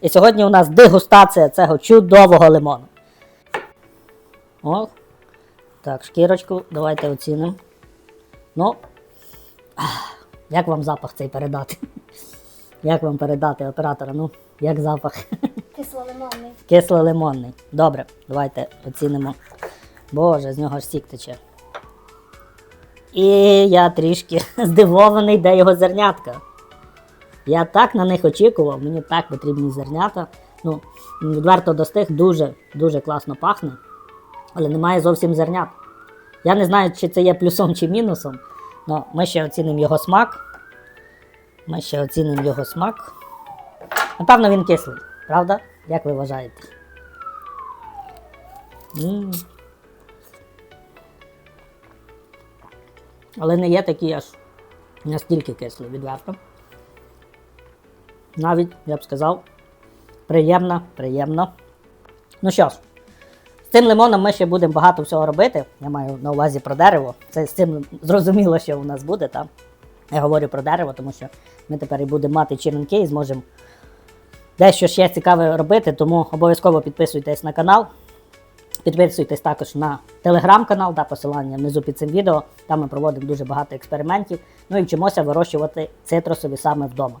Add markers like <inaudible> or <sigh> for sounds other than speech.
І сьогодні у нас дегустація цього чудового лимону. О, так, шкірочку, давайте оцінимо. Ну, як вам запах цей передати? Як вам передати оператора? Ну, як запах? Кисло-лимонний. Кисло-лимонний. Добре, давайте оцінимо. Боже, з нього ж сік тече. І я трішки <laughs> здивований, де його зернятка. Я так на них очікував, мені так потрібні зернята. Ну, відверто достиг, дуже, дуже класно пахне, але немає зовсім зернят. Я не знаю, чи це є плюсом чи мінусом, але ми ще оцінимо його смак. Ми ще оцінимо його смак. Напевно, він кислий, правда? Як ви вважаєте? м Але не є такий аж настільки кислий, відверто. Навіть, я б сказав, приємно, приємно. Ну що ж, з цим лимоном ми ще будемо багато всього робити. Я маю на увазі про дерево. Це з цим зрозуміло, що у нас буде там. Я говорю про дерево, тому що ми тепер і будемо мати черенки і зможемо дещо ще цікаве робити, тому обов'язково підписуйтесь на канал. Підписуйтесь також на телеграм-канал, та посилання внизу під цим відео. Там ми проводимо дуже багато експериментів. Ну і вчимося вирощувати цитрусові саме вдома.